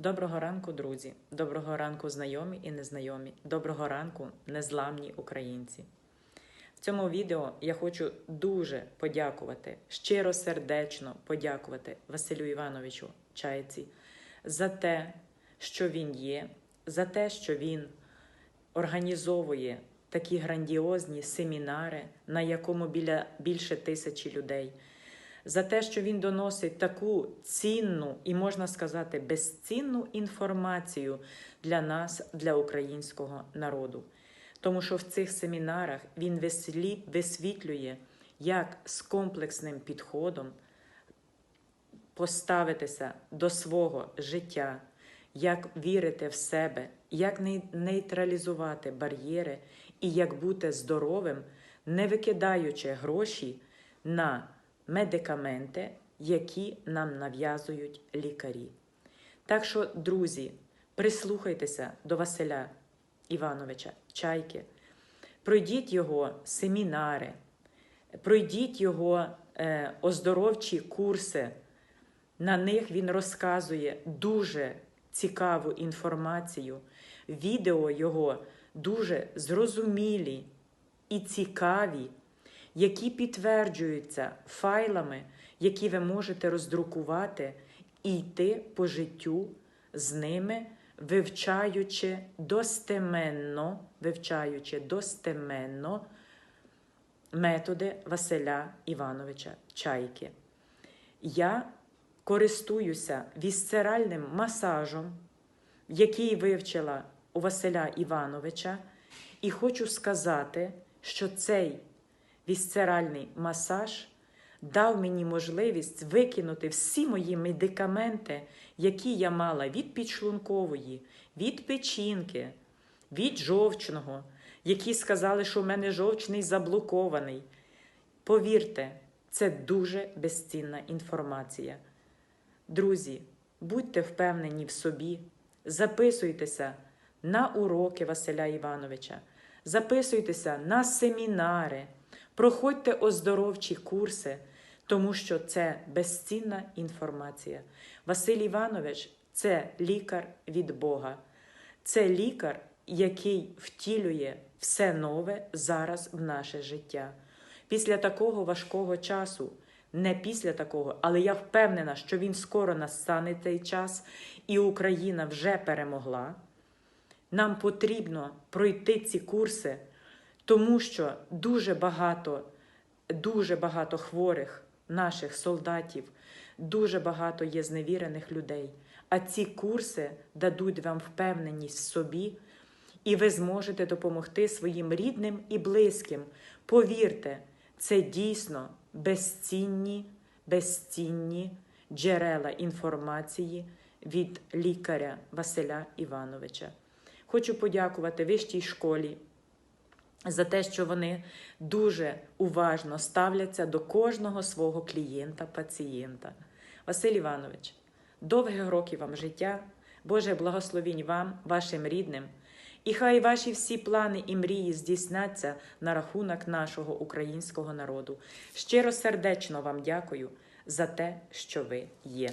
Доброго ранку, друзі! Доброго ранку, знайомі і незнайомі. Доброго ранку, незламні українці. В цьому відео я хочу дуже подякувати, щиро сердечно подякувати Василю Івановичу Чайці за те, що він є, за те, що він організовує такі грандіозні семінари, на якому біля більше тисячі людей за те, що він доносить таку цінну і, можна сказати, безцінну інформацію для нас, для українського народу. Тому що в цих семінарах він висвітлює, як з комплексним підходом поставитися до свого життя, як вірити в себе, як нейтралізувати бар'єри і як бути здоровим, не викидаючи гроші на медикаменти, які нам нав'язують лікарі. Так що, друзі, прислухайтеся до Василя Івановича Чайки, пройдіть його семінари, пройдіть його е, оздоровчі курси. На них він розказує дуже цікаву інформацію. Відео його дуже зрозумілі і цікаві, які підтверджуються файлами, які ви можете роздрукувати і йти по життю з ними, вивчаючи достеменно, вивчаючи достеменно методи Василя Івановича Чайки. Я користуюся вісцеральним масажем, який вивчила у Василя Івановича, і хочу сказати, що цей вісцеральний масаж дав мені можливість викинути всі мої медикаменти, які я мала від підшлункової, від печінки, від жовчного, які сказали, що в мене жовчний заблокований. Повірте, це дуже безцінна інформація. Друзі, будьте впевнені в собі, записуйтеся на уроки Василя Івановича, записуйтеся на семінари, проходьте оздоровчі курси, тому що це безцінна інформація. Василь Іванович це лікар від Бога, це лікар, який втілює все нове зараз в наше життя. Після такого важкого часу, не після такого, але я впевнена, що він скоро настане цей час, і Україна вже перемогла. Нам потрібно пройти ці курси, тому що дуже багато, дуже багато хворих наших солдатів, дуже багато є зневірених людей. А ці курси дадуть вам впевненість в собі, і ви зможете допомогти своїм рідним і близьким. Повірте, це дійсно безцінні, безцінні джерела інформації від лікаря Василя Івановича. Хочу подякувати вищій школі за те, що вони дуже уважно ставляться до кожного свого клієнта, пацієнта. Василь Іванович, довгих років вам життя, Боже благословінь вам, вашим рідним. І хай ваші всі плани і мрії здійсняться на рахунок нашого українського народу. Щиро сердечно вам дякую за те, що ви є.